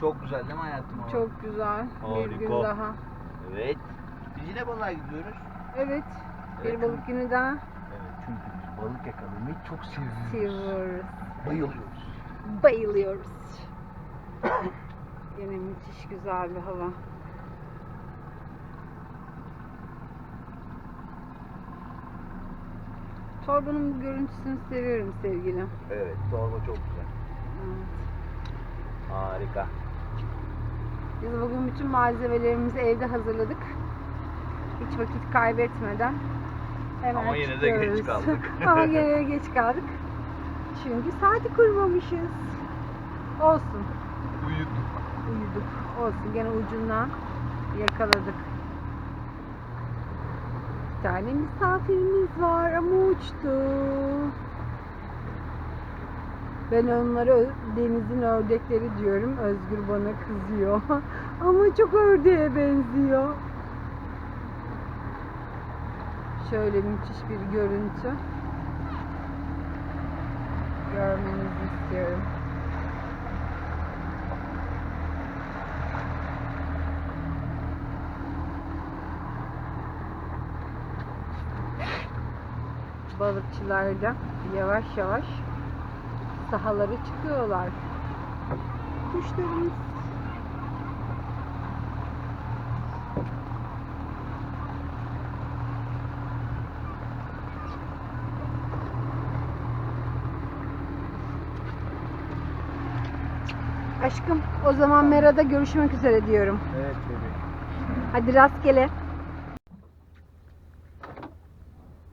Çok güzel değil mi hayatım? o? Çok güzel. Bir gün Harika. daha. Evet. Biz yine balığa gidiyoruz. Evet. Bir Evet. balık günü daha. Evet çünkü biz balık yakalamayı çok seviyoruz. Seviyoruz. Bayılıyoruz. Bayılıyoruz. Yine müthiş güzel bir hava. Torbanın bu görüntüsünü seviyorum sevgilim. Evet torba çok güzel. Evet. Harika. Biz bugün bütün malzemelerimizi evde hazırladık. Hiç vakit kaybetmeden. Hemen Ama yine de geç kaldık. Ama yine de geç kaldık. Çünkü saati kurmamışız. Olsun. Uyuduk. Uyuduk. Olsun. Gene ucundan yakaladık. Bir tane misafirimiz var ama uçtu. Ben onlara denizin ördekleri diyorum. Özgür bana kızıyor. ama çok ördeğe benziyor. Şöyle müthiş bir görüntü. Görmenizi istiyorum. balıkçılar da yavaş yavaş sahalara çıkıyorlar. Kuşlarımız Aşkım o zaman Mera'da görüşmek üzere diyorum. Evet bebeğim. Hadi rastgele.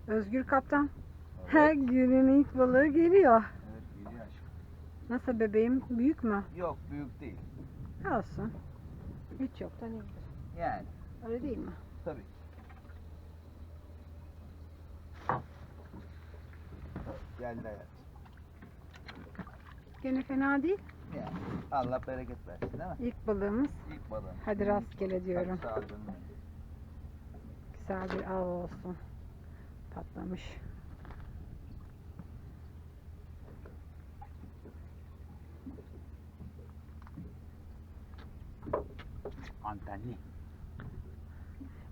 Özgür kaptan. Her günün ilk balığı geliyor. Nasıl bebeğim? Büyük mü? Yok büyük değil. Olsun. Hiç yoktan iyidir. Yani Öyle değil mi? tabii. Geldi hayat. Gene fena değil. Yani Allah bereket versin değil mi? İlk balığımız. İlk balığın. Hadi rastgele diyorum. Hadi sağ ol canım. Güzel bir av olsun. Patlamış. Antenli.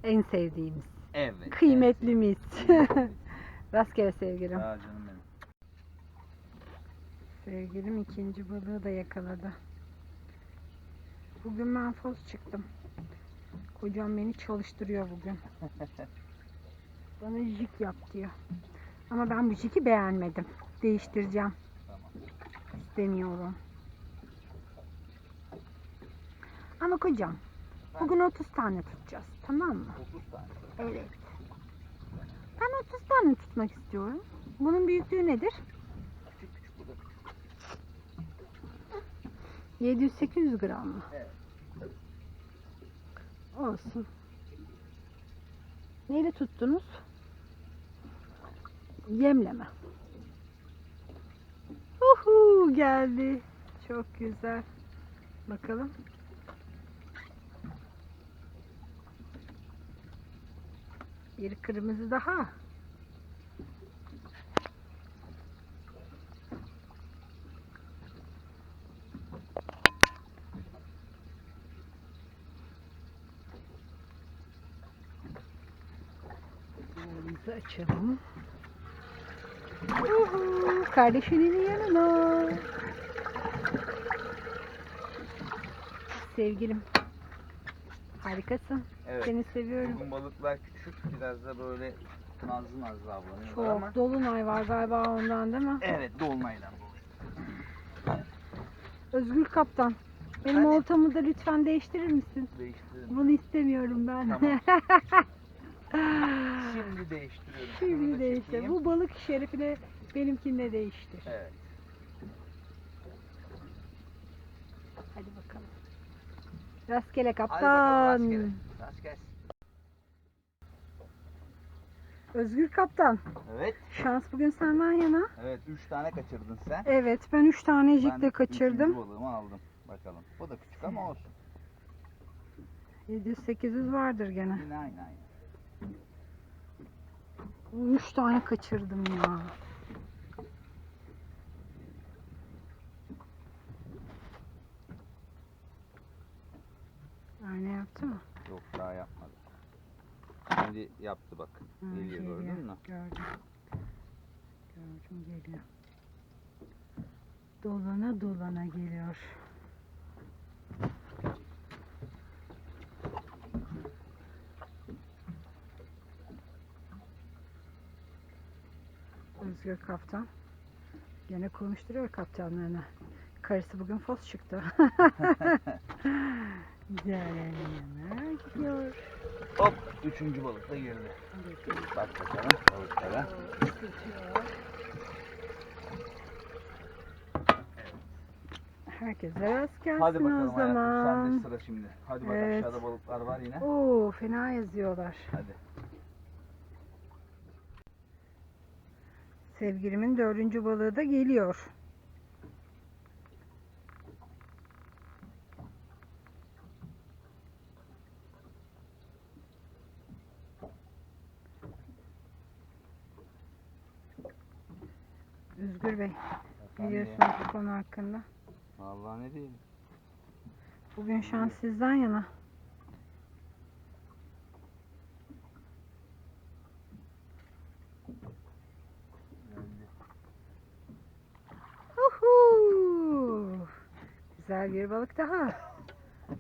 En sevdiğimiz. Evet. Kıymetlimiz. Rastgele sevgilim. Sağ ol canım benim. Sevgilim ikinci balığı da yakaladı. Bugün ben fos çıktım. Kocam beni çalıştırıyor bugün. Bana jig yap diyor. Ama ben bu jigi beğenmedim. Değiştireceğim. Tamam. İstemiyorum. Ama kocam bugün 30 tane tutacağız. Tamam mı? 30 tane. Evet. Ben 30 tane tutmak istiyorum. Bunun büyüklüğü nedir? Küçük küçük bu da küçük. 700-800 gram mı? Evet. Olsun. Neyle tuttunuz? Yemleme. Uhu geldi. Çok güzel. Bakalım. Bir kırmızı daha. Elimizi açalım. Uhu, kardeşinin yanına. Sevgilim. Harikasın. Evet. Seni seviyorum. Bugün balıklar küçük. Biraz da böyle nazlı nazlı avlanıyorlar Çok ama. dolunay var galiba ondan değil mi? Evet dolunaydan dolayı. Özgür Kaptan. Benim Hani? oltamı da lütfen değiştirir misin? Değiştirelim. Bunu istemiyorum ben. Tamam. Şimdi değiştiriyorum. Şunu Şimdi değiştir. çekeyim. Bu balık şerefine benimkini de değiştir. Evet. Hadi bakalım. Rastgele Hadi bakalım kaptan. rastgele. Rastgele. Özgür kaptan. Evet. Şans bugün senden yana. Evet 3 tane kaçırdın sen. Evet ben 3 tane Ben jikle kaçırdım. üçüncü balığımı aldım. Bakalım. Bu da küçük ama olsun. 700-800 vardır gene. Yine aynı aynı. 3 tane kaçırdım ya. Yaptı mı? Yok daha yapmadı. Şimdi yaptı bak. Ha, Geliyor gördün mü? Gördüm. Gördüm geliyor. Dolana dolana geliyor. Özgür kaptan. Gene konuşturuyor kaptanlarına. Karısı bugün fos çıktı. Güzel gidiyor. Hop üçüncü balık da girdi. Bak bakalım balıklara. Herkese rast gelsin Hadi o bakalım hayatım zaman. sende sıra şimdi. Hadi bak Evet. aşağıda balıklar var yine. Oo fena yazıyorlar. Hadi. Sevgilimin dördüncü balığı da geliyor. Özgür Bey, Efendim, biliyorsunuz bu konu hakkında. Vallahi ne diyeyim. Bugün şans sizden yana. Uhu! Güzel bir balık daha.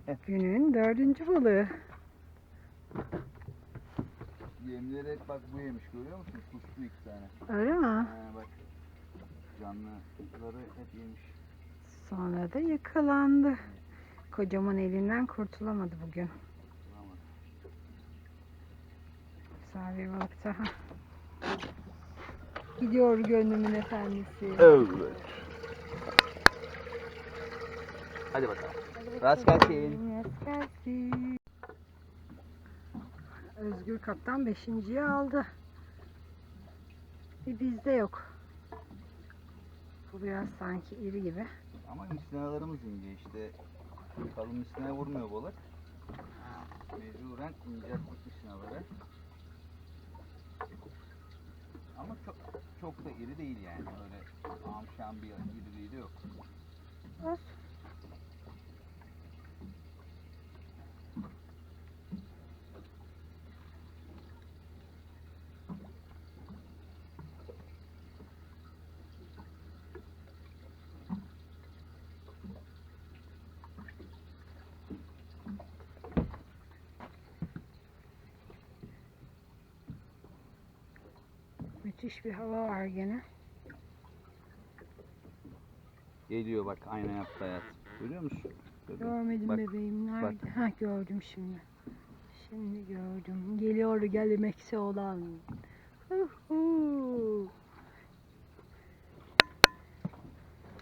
Günün dördüncü balığı. Yemleri hep bak bu yemiş görüyor musun? Sustu iki tane. Öyle mi? Ha, bak. Canlıları hep yemiş. Sonra da yakalandı. Kocaman elinden kurtulamadı bugün. Güzel bir balık daha. Gidiyor gönlümün efendisi. Evet. Hadi bakalım. Rast gelsin. Rast gelsin. Özgür Kaptan beşinciyi aldı. Bir bizde yok. Bu biraz sanki iri gibi. Ama misinalarımız ince işte. Kalın misinaya vurmuyor balık. Mecburen incelttik misinaları. Ama çok çok da iri değil yani. Öyle amşan bir iriliği de yok. Olsun. Müthiş bir hava var gene. Geliyor bak ayna yaptı hayat. Görüyor musun? Görüyor? Görmedim Bak, bebeğim nerede? Ha gördüm şimdi. Şimdi gördüm. Geliyor gelmekte olan. Huhu.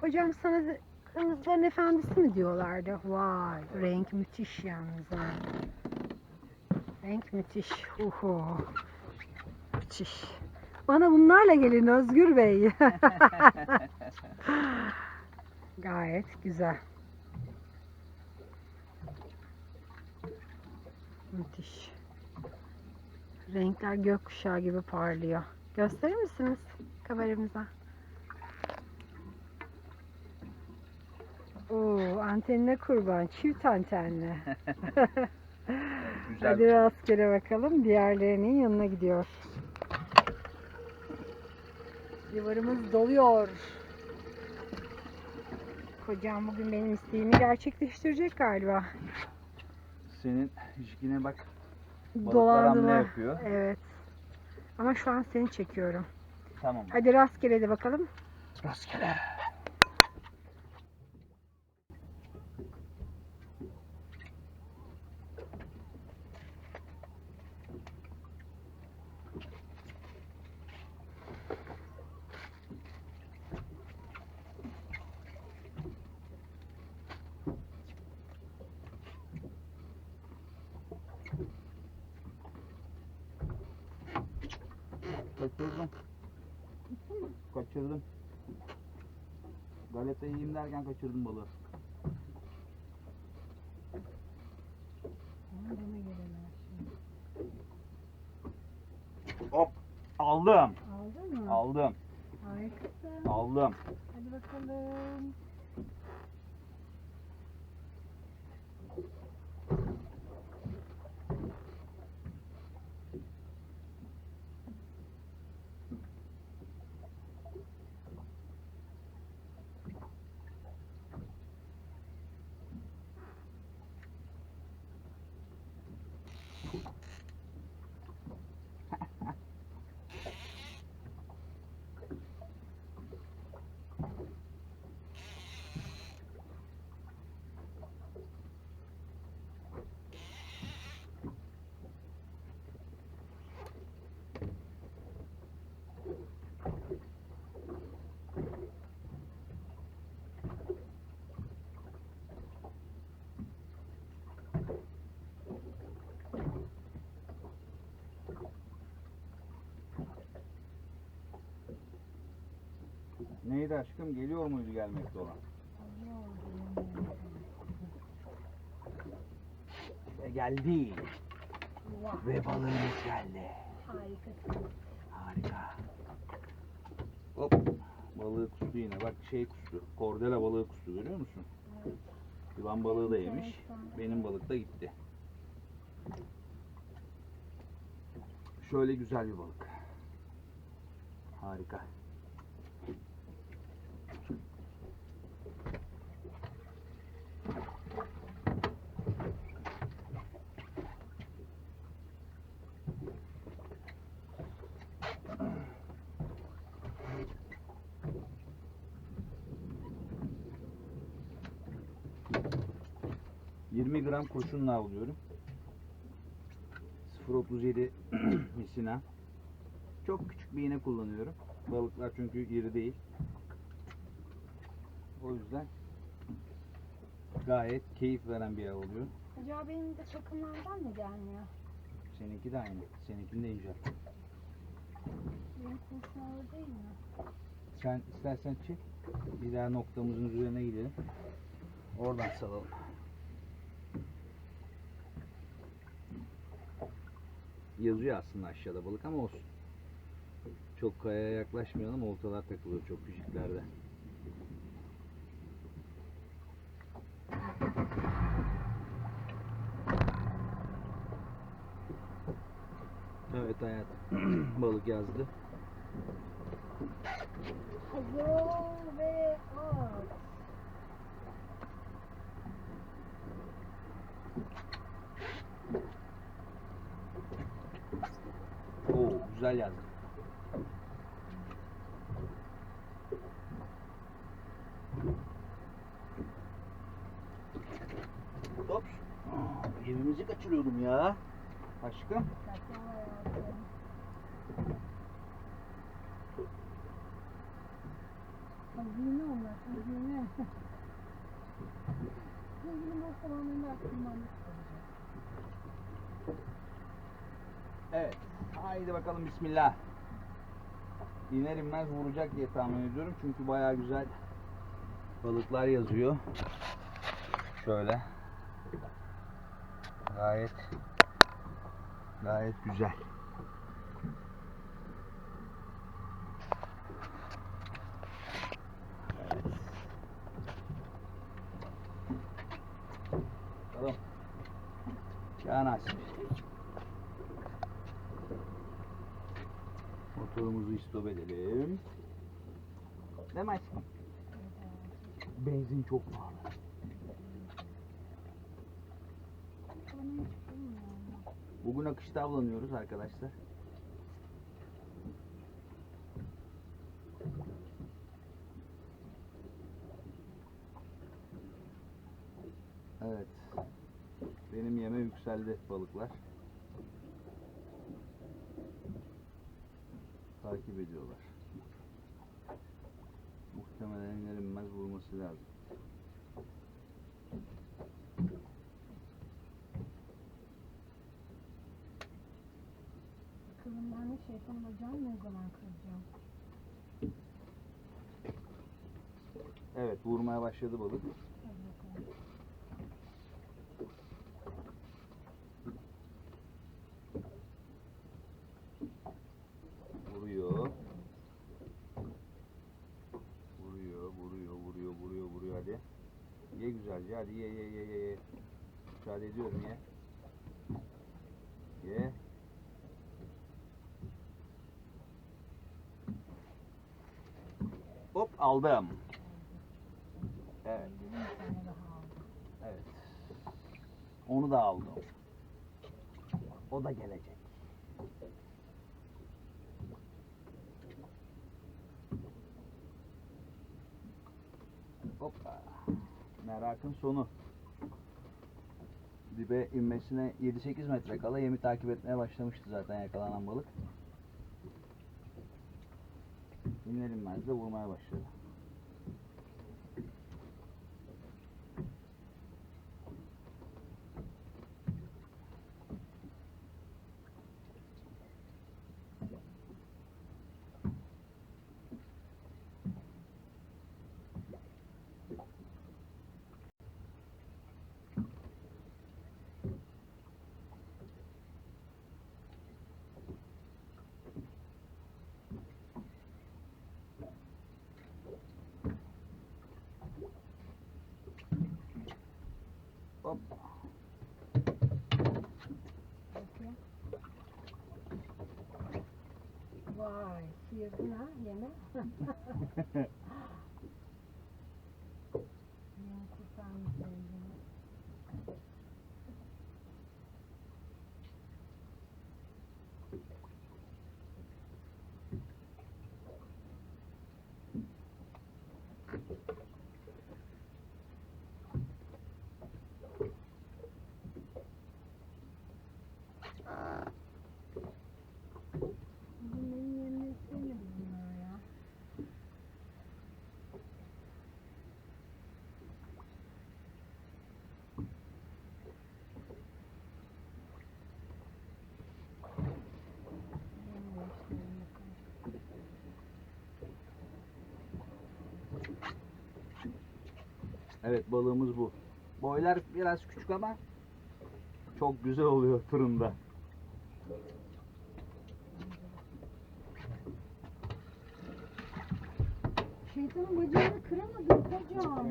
Hocam sana kırmızıların efendisi mi diyorlardı? Vay renk müthiş yalnız ha. Renk müthiş. Uhu. Müthiş. Bana bunlarla gelin Özgür Bey. Gayet güzel. Müthiş. Renkler gökkuşağı gibi parlıyor. Gösterir misiniz kameramıza? Oo, antenine kurban. Çift antenli. Güzel. Hadi rastgele bakalım. Diğerlerinin yanına gidiyor. Yuvarımız doluyor. Kocam bugün benim isteğimi gerçekleştirecek galiba. Senin jikine bak. Balıklar Dolandılar. yapıyor. Evet. Ama şu an seni çekiyorum. Tamam. Hadi rastgele de bakalım. Rastgele. Kaçırdım. Kaçırdım. Galeta yiyeyim derken kaçırdım balığı. Hop. Aldım. Aldın mı? Aldım. Harikasın. Aldım. Hadi bakalım. Neydi aşkım? Geliyor muydu gelmekte olan? Ve geldi. Ve balığımız geldi. Harikasın. Harika. Hop. Balığı kustu yine. Bak şey kustu. Kordela balığı kustu görüyor musun? Yılan balığı da yemiş. Benim balık da gitti. Şöyle güzel bir balık. Harika. ...20 gram kurşunla avlıyorum. 0.37 misina. Çok küçük bir iğne kullanıyorum. Balıklar çünkü iri değil. O yüzden gayet keyif veren bir av oluyor. Acaba benim de takımlardan mı gelmiyor? Seninki de aynı. Seninkini de ince. Benim kurşun ağır değil mi? Sen istersen çek. Bir daha noktamızın üzerine gidelim. Oradan salalım. Yazıyor aslında aşağıda balık ama olsun. Çok kayaya yaklaşmayalım. Oltalar takılıyor çok küçüklerde. Evet hayat. balık yazdı. Hazır ve at. Oo güzel yazdı. Tops. Yerimizi kaçırıyordum ya. Aşkım. Hazine onlar, hazine. Hazine boş zamanlarında aklımdan Evet. Haydi bakalım bismillah. İner inmez vuracak diye tahmin ediyorum. Çünkü bayağı güzel balıklar yazıyor. Şöyle. Gayet gayet güzel. Evet. Bakalım. Ya nasip. Motorumuzu istop edelim. Değil mi aşkım? Benzin çok pahalı. Bugün akışta avlanıyoruz arkadaşlar. Evet. Benim yeme yükseldi balıklar. Takip ediyorlar. Muhtemelen iner inmez vurması lazım. Bakalım Evet vurmaya başladı balık. Vuruyor. Vuruyor, vuruyor, vuruyor, vuruyor, vuruyor hadi. Ye güzelce hadi ye ye ye ye. Müsaade ediyorum ye. Ye. Hop aldım. Evet, evet. Onu da aldım. O da gelecek. Hoppa. Merakın sonu. Dibe inmesine 7-8 metre kala yemi takip etmeye başlamıştı zaten yakalanan balık. İner inmez de vurmaya başladı. Yırtın ha yeme. Evet balığımız bu. Boylar biraz küçük ama çok güzel oluyor fırında. Şeytanın bacağını kıramadım kocam.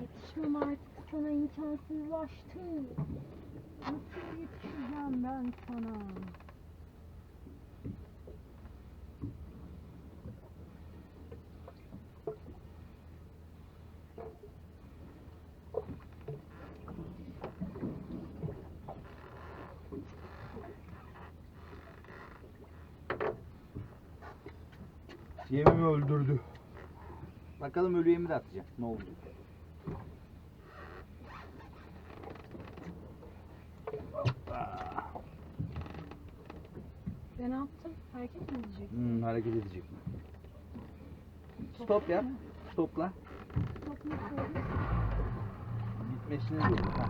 Yetişmem artık sana imkansızlaştı. Nasıl yetişeceğim ben sana? Öldürdü. Bakalım ölü yemi de atacağım. Ne? Ah, Ben ne yaptım? Hareket mi edecek? Hmm, hareket edecek. Stop yap. Stopla. Stop? Gitmesine dur. Ha.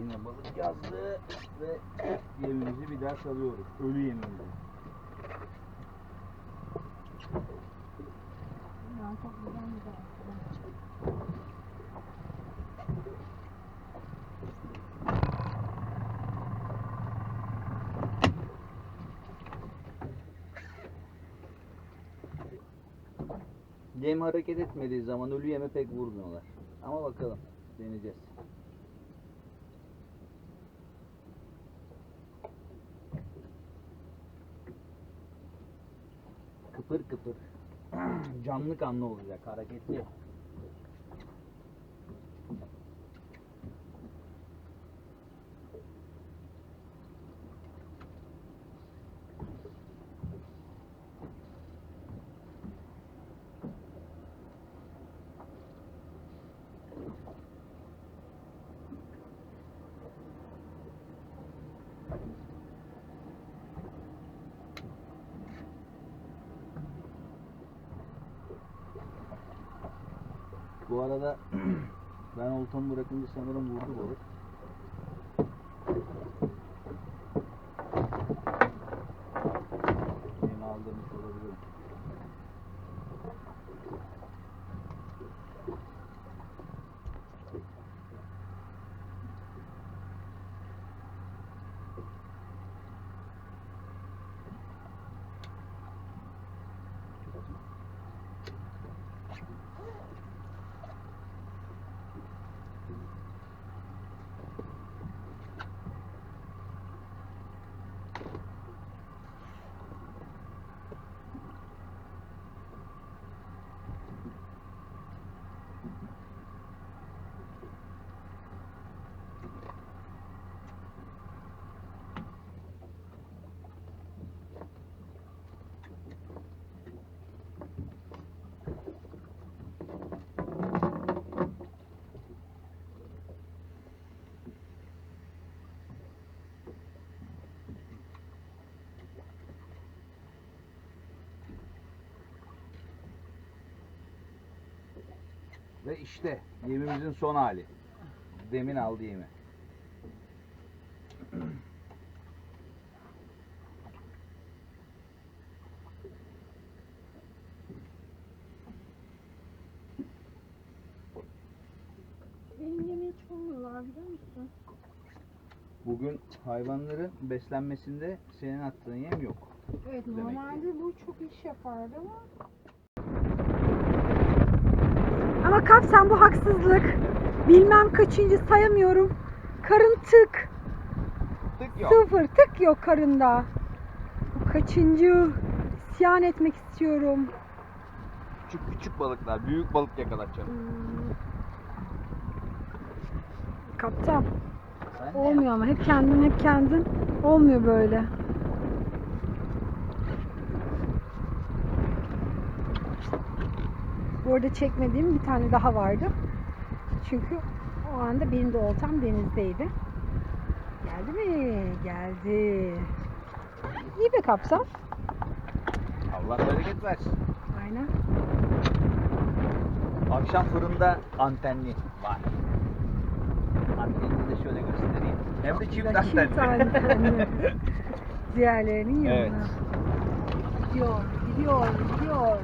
Yine balık yazdı ve yemimizi bir daha salıyoruz. Ölü yemimizi. Yem hareket etmediği zaman ölü yeme pek vurmuyorlar. Ama bakalım deneyeceğiz. Kıpır kıpır. Canlı kanlı olacak, hareketli. Bu arada oltamı bırakınca sanırım vurdu balık. Ve işte yemimizin son hali. Demin aldı yemi. Benim yemeği bulmuyorlar biliyor musun? Bugün hayvanların beslenmesinde senin attığın yem yok. Evet Demek ki. normalde bu çok iş yapardı ama. Kapsam bu haksızlık. Bilmem kaçıncı sayamıyorum. Karın tık. Tık yok. Sıfır tık yok karında. Bu kaçıncı? İsyan etmek istiyorum. Küçük küçük balıklar, büyük balık yakalatacağım. Hmm. Kaptan. Sen Olmuyor ama hep kendin hep kendin. Olmuyor böyle. Bu arada çekmediğim bir tane daha vardı. Çünkü o anda benim de oltam denizdeydi. Geldi mi? Geldi. İyi be kaptan. Allah bereket versin. Aynen. Akşam fırında antenli var. Antenini de şöyle göstereyim. Hem de çift antenli. çift antenli. Diğerlerinin Evet. yanına. Gidiyor, gidiyor, gidiyor.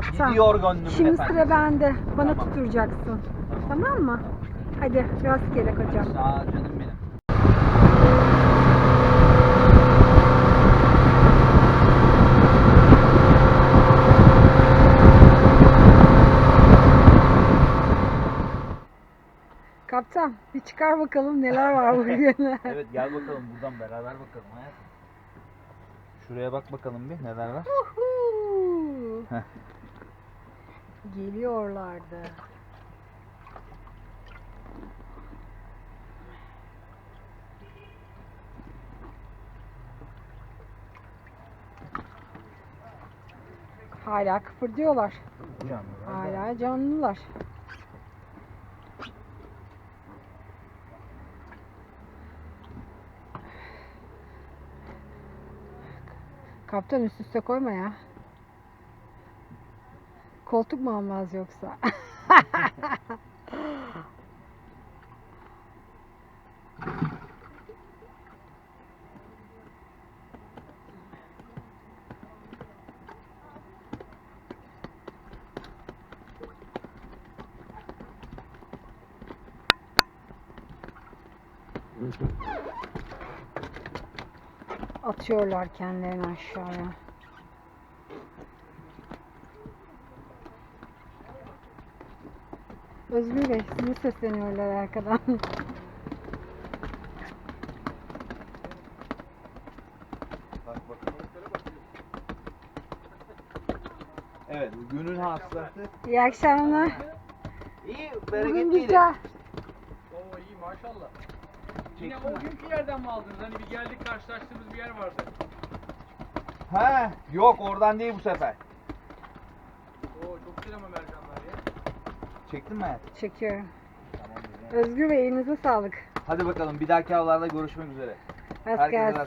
Kaptan. Gidiyor gönlümün Şimdi efendim. sıra bende. Bana Tamam. tutturacaksın. Tamam mı? Hadi rastgele kocam. Sağ ol canım benim. Kaptan bir çıkar bakalım neler var bugün. Evet gel bakalım buradan beraber bakalım hayatım. Şuraya bak bakalım bir neler var. Uhu. Heh. Geliyorlardı. Hala kıpırdıyorlar. Hala canlılar. Kaptan üst üste koyma ya. Koltuk mu almaz yoksa? Atıyorlar kendilerini aşağıya. Özgür Bey sizi sesleniyorlar arkadan. Evet günün hasılatı. İyi akşamlar. İyi Bugün bereketliydi. güzel. Oo iyi maşallah. Yine Çektin o günkü yerden mi aldınız? Hani bir geldik karşılaştığımız bir yer vardı. He yok oradan değil bu sefer. Oo çok güzel ama. Çektin mi hayatım? Çekiyorum. Tamam. Özgür Bey elinize sağlık. Hadi bakalım bir dahaki avlarda görüşmek üzere. Rast Herkese gelsin.